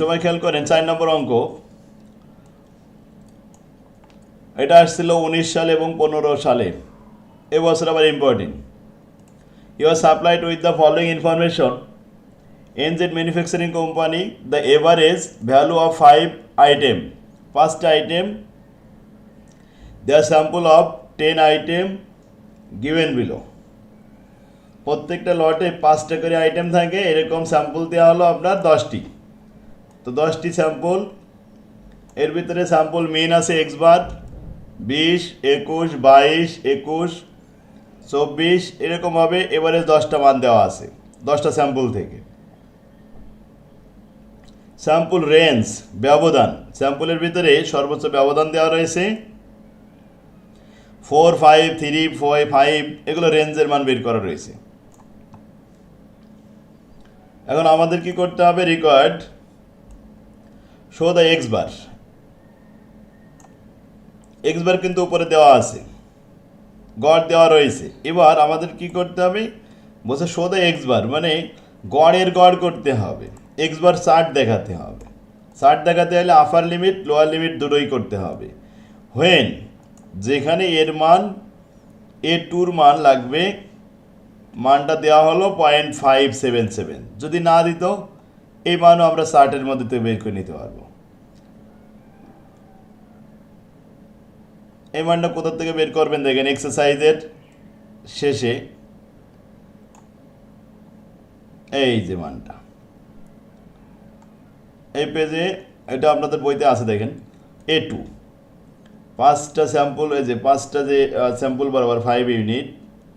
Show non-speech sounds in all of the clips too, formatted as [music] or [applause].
সবাই খেয়াল করেন, চার নম্বর অঙ্ক। এটা আসছিল উনিশ সালে এবং পনেরো সালে। এবছর আবার important you are supplied with the following information NZ manufacturing company the average value of five item পাঁচটা item there sample of ten item given below প্রত্যেকটা লটে পাঁচটা করে আইটেম থাকে, এরকম স্যাম্পল দেওয়া হলো আপনার দশটি। তো দশটি স্যাম্পল। এর ভিতরে স্যাম্পল মেন আছে এক্স বার, বিশ, একুশ, বাইশ, একুশ, চব্বিশ এরকমভাবে এবারে দশটা মান দেওয়া আছে, দশটা স্যাম্পল থেকে। স্যাম্পল রেঞ্জ ব্যবধান। স্যাম্পলের ভিতরে সর্বোচ্চ ব্যবধান দেওয়া রয়েছে। Four, five, three, four, five, এগুলো রেঞ্জের মান বের করা রয়েছে। এখন আমাদের কি করতে হবে? Required show the X bar. X bar কিন্তু উপরে দেওয়া আছে। গড় দেওয়া রয়েছে। এবার আমাদের কি করতে হবে? বলছে শো দ্য এক্স বার মানে গড়ের গড় করতে হবে। এক্স বার ষাট দেখাতে হবে। ষাট দেখাতে হলে আপার লিমিট লোয়ার লিমিট দুটোই করতে হবে। হোয়েন যেখানে এর মান, এ টুর মান লাগবে, মানটা দেওয়া হলো পয়েন্ট ফাইভ সেভেন সেভেন যদি না দিত, এই মানও আমরা ষাটের মধ্যে বের করে নিতে পারব। এই মানটা কোথা থেকে বের করবেন দেখেন এক্সারসাইজের শেষে। এই যে মানটা। এই পেজে, এটা আপনাদের বইতে আছে দেখেন এ টু পাঁচটা স্যাম্পল এই যে পাঁচটা যে স্যাম্পল বরাবর ফাইভ ইউনিট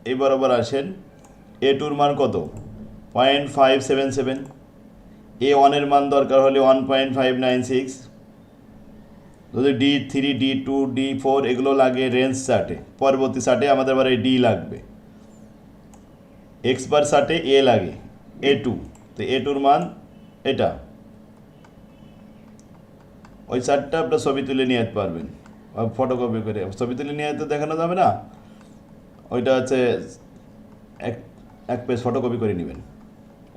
এই বরাবর আসেন এ টুর মান কত? Point five seven seven A ওয়ানের মান দরকার হলে one point five nine six যদি D three D two D four এগুলো লাগে রেঞ্জ চার্টে পরবর্তী চার্টে আমাদের আবার ডি লাগবে। এক্স বার চার্টে এ লাগে এ টু তো এ টুর মান এটা। ওই চার্টটা আপনার ছবি তুলে নিয়ে যেতে পারবেন ফটোকপি করে। ছবি তুলে নিয়ে যেতে দেখানো যাবে না, ওইটা হচ্ছে এক এক পেজ ফটোকপি করে নেবেন,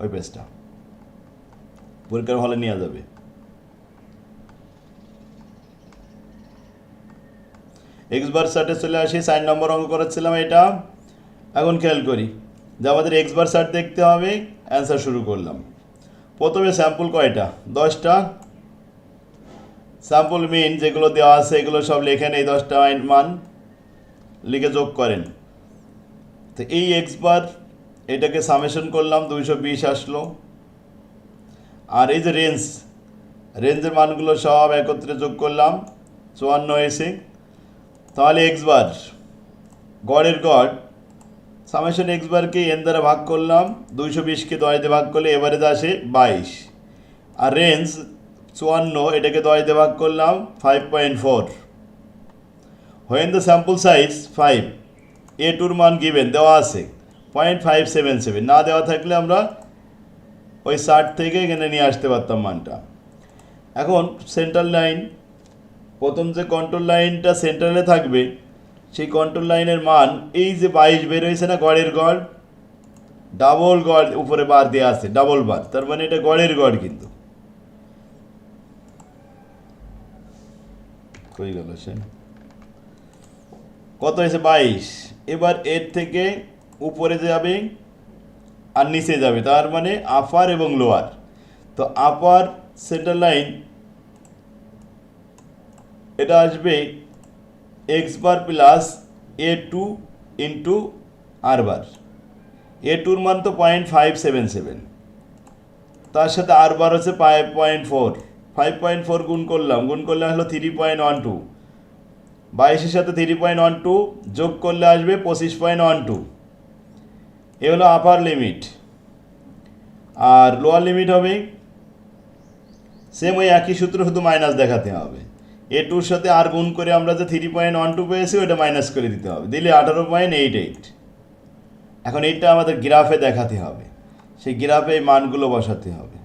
ওই পেজটা পরীক্ষার হলে নেওয়া যাবে। এক্স বার শার্টে চলে আসি, সাইন নম্বর অঙ্ক করেছিলাম এটা। এখন খেয়াল করি, যে আমাদের এক্স বার শার্ট দেখতে হবে অ্যান্সার শুরু করলাম। প্রথমে স্যাম্পল কয়টা? দশটা। স্যাম্পল মিন যেগুলো দেওয়া আছে, এগুলো সব লেখেন এই দশটা মান। লিখে যোগ করেন। তো এই এক্স বার এটাকে সামেশন করলাম, দুইশো বিশ আসলো। আর এই যে রেঞ্জ রেঞ্জের মানগুলো সব একত্রে যোগ করলাম, চুয়ান্ন এসে। তাহলে এক্স বার, গড়ের গড় সামেশন এক্স বারকে এন দ্বারা ভাগ করলাম, দুইশো বিশকে দশ দিয়ে ভাগ করলে এভারেজ আসে বাইশ। আর রেঞ্জ চুয়ান্ন, এটাকে দশ দিয়ে ভাগ করলাম five point four when the sample size five A টুর মান গিভেন দেওয়া আছে। পয়েন্ট ফাইভ সেভেন সেভেন না দেওয়া থাকলে আমরা ওই ষাট থেকে এখানে নিয়ে আসতে পারতাম মানটা। এখন সেন্ট্রাল লাইন প্রথম যে কন্ট্রোল লাইনটা সেন্ট্রালে থাকবে, সেই কন্ট্রোল লাইনের মান এই যে বাইশ বের হয়েছে না গড়ের গড়? ডাবল গড় উপরে বার দেওয়া আছে ডাবল বার। তার মানে এটা গড়ের গড় কিন্তু। কত হয়েছে? বাইশ। এবার এর থেকে উপরে যাবে আর নিচে যাবে। তার মানে আপার এবং লোয়ার তো আপার সেন্টার লাইন এটা আসবে X bar plus A two into R bar A টুর মান তো পয়েন্ট ফাইভ সেভেন সেভেন তার সাথে আর বার হচ্ছে five point four five point four গুণ করলাম, গুণ করলে আসলো থ্রি পয়েন্ট ওয়ান টু বাইশের সাথে থ্রি পয়েন্ট ওয়ান টু যোগ করলে আসবে পঁচিশ পয়েন্ট ওয়ান টু এ হলো আপার লিমিট আর লোয়ার লিমিট হবে সেম ওই একই সূত্র শুধু মাইনাস দেখাতে হবে। এ টুর সাথে আর গুণ করে আমরা যে থ্রি পয়েন্ট ওয়ান টু পেয়েছি ওটা মাইনাস করে দিতে হবে। দিলে আঠারো পয়েন্ট এইট এইট এখন এইটা আমাদের গ্রাফে দেখাতে হবে। সেই গ্রাফে এই মানগুলো বসাতে হবে।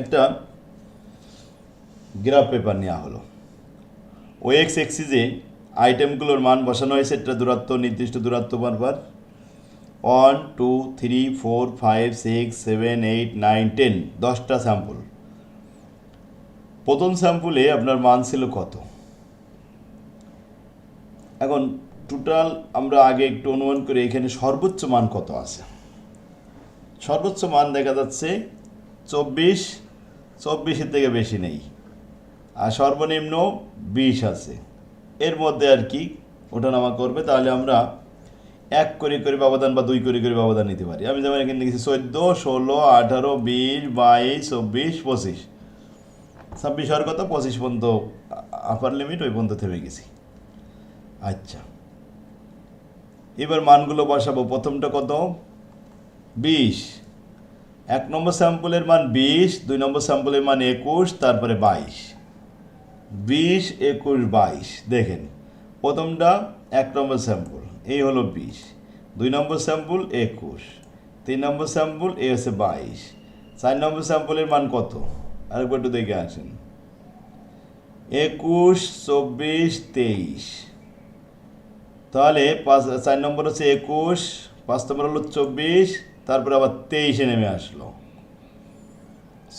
একটা গ্রাফ পেপার নেওয়া হলো। ও এক্স এক্সিজে আইটেমগুলোর মান বসানো হয়েছে একটা দূরত্ব, নির্দিষ্ট দূরত্ব বারবার। One, two, three, four, five, six, seven, eight, nine, ten, দশটা স্যাম্পল। প্রথম স্যাম্পলে আপনার মান ছিল কত? এখন টোটাল আমরা আগে একটু অনুমান করি, এখানে সর্বোচ্চ মান কত আছে? সর্বোচ্চ মান দেখা যাচ্ছে চব্বিশ, চব্বিশের থেকে বেশি নেই। আর সর্বনিম্ন বিশ আছে। এর মধ্যে আর কি ওঠানামা করবে, তাহলে আমরা এক করে করে ব্যবধান বা দুই করে করে ব্যবধান নিতে পারি। আমি যেমন এখানে লিখেছি চোদ্দ, ষোলো, আঠারো, বিশ, বাইশ, চব্বিশ, পঁচিশ। ছাব্বিশ হওয়ার কথা, পঁচিশ পর্যন্ত আপার লিমিট ওই পর্যন্ত থেমে গেছি। আচ্ছা। এবার মানগুলো বসাবো। প্রথমটা কত? বিশ। এক নম্বর স্যাম্পলের মান বিশ, দুই নম্বর স্যাম্পলের মান একুশ, তারপরে বাইশ। বিশ, একুশ, বাইশ। দেখেন, প্রথমটা এক নম্বর স্যাম্পল এই হলো বিশ। দুই নম্বর স্যাম্পল একুশ। তিন নম্বর স্যাম্পল এ হচ্ছে বাইশ। চার নম্বর স্যাম্পলের মান কত? আরেকবার একটু দেখে আসেন। একুশ, চব্বিশ, তেইশ। তাহলে পাঁচ, চার নম্বর হচ্ছে একুশ, পাঁচ নম্বর হলো চব্বিশ, তারপরে আবার তেইশে নেমে আসলো।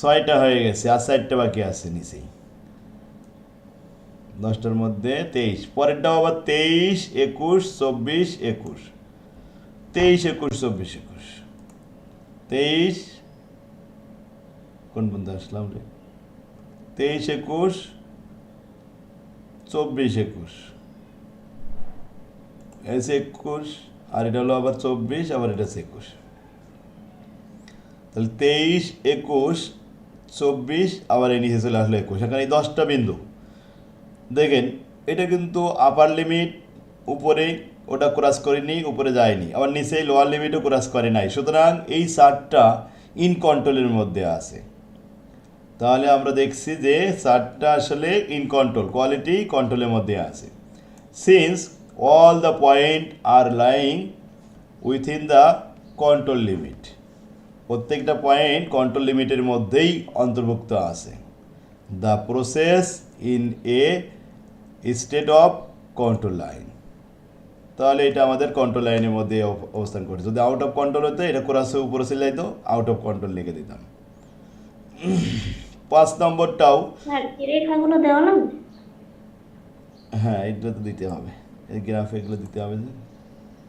ছয়টা হয়ে গেছে, আর চারটা বাকি আছে নিচেই। দশটার মধ্যে তেইশ, পরেরটাও আবার তেইশ, একুশ, চব্বিশ, একুশ। তেইশ, একুশ, চব্বিশ, একুশ। তেইশ, কোন বন্ধু আসলাম রে? তেইশ, একুশ, চব্বিশ, একুশ। এসে, একুশ, আর এটা হলো আবার চব্বিশ, আবার এটা হচ্ছে একুশ। তাহলে তেইশ, একুশ, চব্বিশ, আবার এই নিচে চলে আসলো একুশ। এখানে এই দশটা বিন্দু। দেখেন, এটা কিন্তু আপার লিমিট উপরে ওটা ক্রস করেনি, উপরে যায়নি। আবার নিচে লোয়ার লিমিটও ক্রস করে নাই। সুতরাং এই চারটা ইন কন্ট্রোলের মধ্যে আছে। তাহলে আমরা দেখছি যে চারটা আসলে ইন কন্ট্রোল কোয়ালিটি কন্ট্রোলের মধ্যে আছে। Since all the point are lying within the control limit প্রত্যেকটা পয়েন্ট কন্ট্রোল লিমিটের মধ্যেই অন্তর্ভুক্ত আছে। The process in a state of control line তাহলে এটা আমাদের কন্ট্রোল লাইনের মধ্যে অবস্থান করছে। যদি আউট অফ কন্ট্রোল হতো এটা কোরাসে উপরে চলে যেত আউট অফ কন্ট্রোল লিখে দিতাম। [clears throat] পাঁচ নম্বরটাও রেখাগুলো দেওয়া লাগবে হ্যাঁ এটা তো দিতে হবে। এই গ্রাফে এগুলো দিতে হবে যে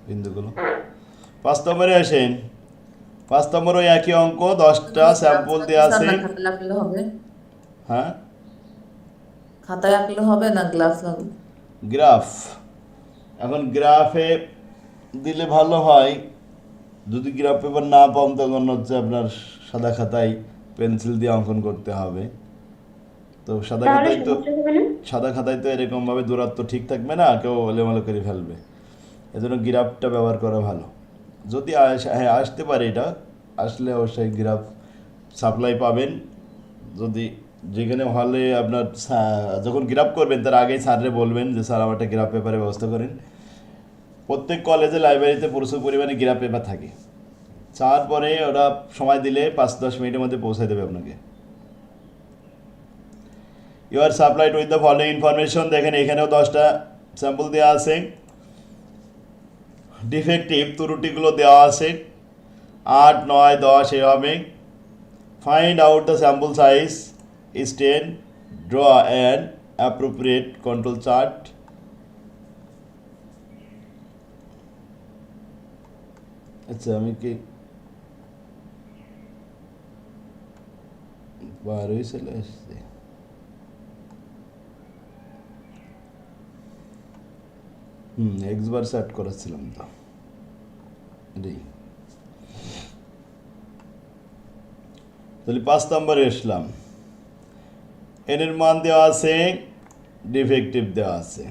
বিন্দুগুলো। পাঁচ নম্বরে আসেন। পাঁচ নম্বর ওই একই অঙ্ক দশটা স্যাম্পল দেওয়া আছে। হবে। হ্যাঁ? খাতায় আঁকলে হবে না গ্লাস লাগবে গ্রাফ। এখন গ্রাফে দিলে ভালো হয়। যদি গ্রাফ পেপার না পান তখন হচ্ছে আপনার সাদা খাতায় পেন্সিল দিয়ে অঙ্কন করতে হবে। তো সাদা খাতায় তো সাদা খাতায় তো এরকমভাবে দূরত্ব ঠিক থাকবে না কেউ এলোমেলো করে ফেলবে। এজন্য গ্রাফটা ব্যবহার করা ভালো। যদি হ্যাঁ আসতে পারে এটা। আসলে অবশ্যই গ্রাফ সাপ্লাই পাবেন। যদি যেখানে হলে আপনার যখন গ্রাফ করবেন, তার আগেই স্যাররে বলবেন যে, স্যার আমার একটা গ্রাফ পেপারের ব্যবস্থা করেন। প্রত্যেক কলেজে লাইব্রেরিতে প্রচুর পরিমাণে গ্রাফ পেপার থাকে। চার পরে ওরা সময় দিলে পাঁচ, দশ মিনিটের মধ্যে পৌঁছে দেবে আপনাকে। You are supplied with the following information দেখেন এখানেও দশটা স্যাম্পল দেওয়া আছে। ডিফেক্টিভ ত্রুটিগুলো দেওয়া আছে। আট, নয়, দশ, এভাবে। Find out the sample size ten draw and appropriate control chart আচ্ছা আমি কি বারোই চলে আসছে হুম এক্স বার সেট করেছিলাম তো তাহলে পাঁচ নম্বরে আসলাম এনের মান দেওয়া আছে, ডিফেক্টিভ দেওয়া আছে।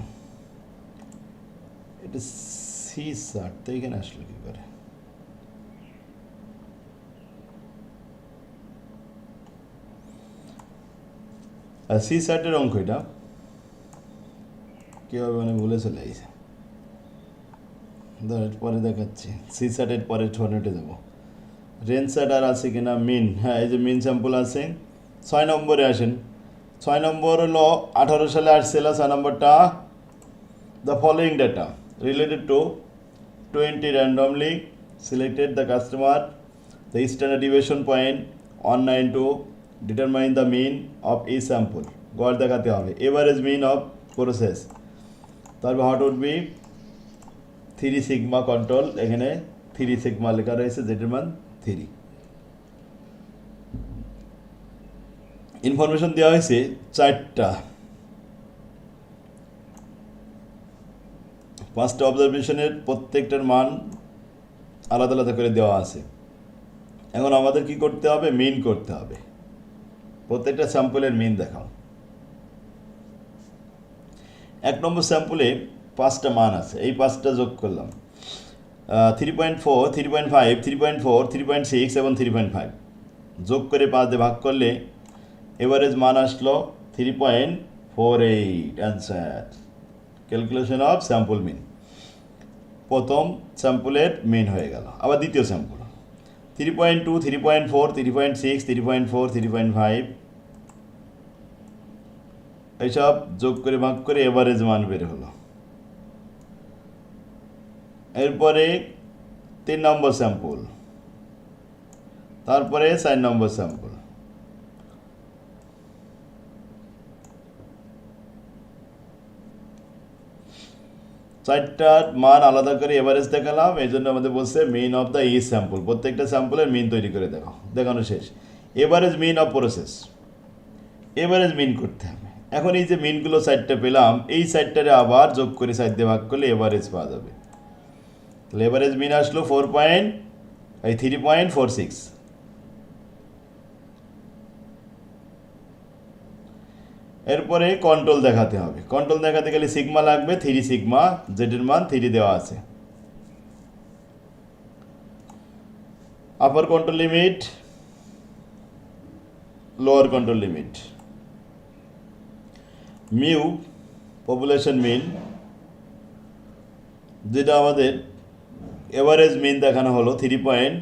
এটা সি শার্ট তো এখানে আসলো কি করে? আর সি শার্টের অঙ্ক এটা। কীভাবে মানে ভুলে চলে গেছে। ধর পরে দেখাচ্ছি। সি শার্টের পরে ঠোনেটে দেবো রেঞ্জ সার্ট আর আছে কিনা? মিন। হ্যাঁ এই যে মিন স্যাম্পল আছে। ছয় নম্বরে আসেন। ছয় নম্বর হলো, আঠারো সালে আসছিল ছয় নম্বরটা। The following data related to twenty randomly selected the customer the customer, the standard deviation point 192 determine the mean of E sample গড় দেখাতে হবে। এভারেজ মিন অফ প্রসেস তারপর what would be three sigma control এখানে three sigma লেখা রয়েছে যেটার মান three information দেওয়া হয়েছে চারটা। পাঁচটা অবজারভেশনের প্রত্যেকটার মান আলাদা আলাদা করে দেওয়া আছে। এখন আমাদের কি করতে হবে? মিন করতে হবে। প্রত্যেকটা স্যাম্পলের মিন দেখাও। এক নম্বর স্যাম্পলে পাঁচটা মান আছে। এই পাঁচটা যোগ করলাম। Three point four three point five three point four three point six এবং থ্রি পয়েন্ট ফাইভ যোগ করে পাঁচ দিয়ে ভাগ করলে এভারেজ মান আসলো three point four eight answer calculation of sample mean প্রথম স্যাম্পলের মিন হয়ে গেল আবার দ্বিতীয় sample three point two three point four three point six three point four three point five এইসব যোগ করে ভাগ করে এভারেজ মান বের হলো এরপরে তিন নম্বর স্যাম্পল তারপরে চার নম্বর স্যাম্পল চারটার মান আলাদা করে এভারেজ দেখালাম এই জন্য আমাদের বলছে মেইন অফ দ্য ই স্যাম্পল প্রত্যেকটা স্যাম্পলের মিন তৈরি করে দেখাও দেখানো শেষ। Average mean of process average mean করতে হবে। এখন এই যে মিনগুলো সাইডটা পেলাম, এই সাইডটারে আবার যোগ করে সাইড দিয়ে ভাগ করলে এভারেজ পাওয়া যাবে। তাহলে এভারেজ মিন আসলো ফোর পয়েন্ট এই থ্রি পয়েন্ট ফোর সিক্স এরপরে কন্ট্রোল দেখাতে হবে। কন্ট্রোল দেখাতে গেলে সিগমা লাগবে থ্রি সিগমা জেডের মান থ্রি দেওয়া আছে। Upper control limit lower control limit mu population mean যেটা আমাদের এভারেজ মিন দেখানো হলো থ্রি পয়েন্ট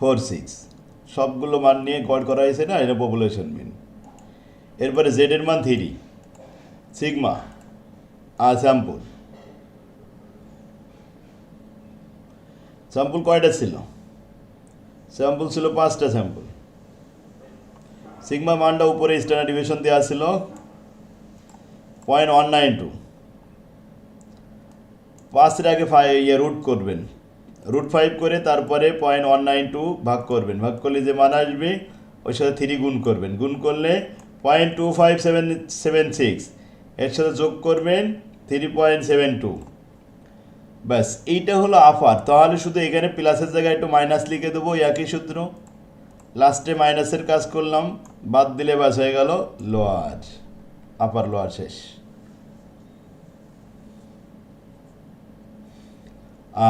ফোর সিক্স সবগুলো মান নিয়ে গড় করা হয়েছে না? এটা পপুলেশন মিন এরপরে জেডের মান থ্রি সিগমা আর স্যাম্পল স্যাম্পল কয়টা ছিল? স্যাম্পল ছিল পাঁচটা স্যাম্পল সিগমা মানটা উপরে স্ট্যান্ডার্ড ডিভিশন দেওয়া ছিল পয়েন্ট ওয়ান নাইন টু পাঁচের আগে ইয়ে রুট করবেন। রুট ফাইভ করে তারপরে পয়েন্ট ওয়ান নাইন টু ভাগ করবেন। ভাগ করলে যে মান আসবে ওই সাথে থ্রি গুণ করবেন। গুণ করলে point two five seven seven six এর সাথে যোগ করবেন থ্রি পয়েন্ট সেভেন টু ব্যাস, এইটা হলো আফার তাহলে শুধু এখানে প্লাসের জায়গায় একটু মাইনাস লিখে দেবো একই সূত্র। লাস্টে মাইনাসের কাজ করলাম, বাদ দিলে ব্যাস হয়ে গেল লোয়ার আপার লোয়ার শেষ।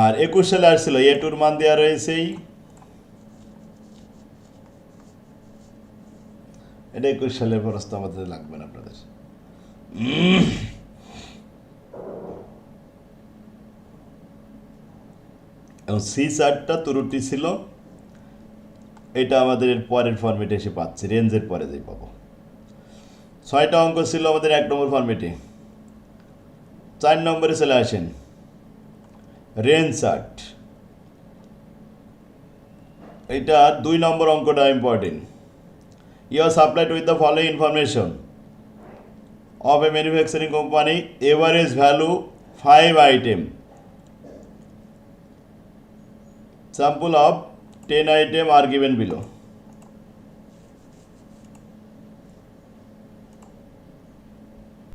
আর একুশ সালে আসছিল এ টুর মান দেওয়া রয়েছেই। এটা একুশ সালের প্রস্তাব আমাদের লাগবে না আপনাদের। এবং সি চারটা ত্রুটি ছিল, এটা আমাদের পরের ফর্মেটে এসে পাচ্ছি রেঞ্জের পরে যেই পাবো। ছয়টা অঙ্ক ছিল আমাদের এক নম্বর ফর্মেটে চার নম্বরে চলে আসেন রেঞ্জ চার্ট এটা দুই নম্বর অঙ্কটা important you are supplied with the following information of a manufacturing company average value 5 item sample of 10 item are given below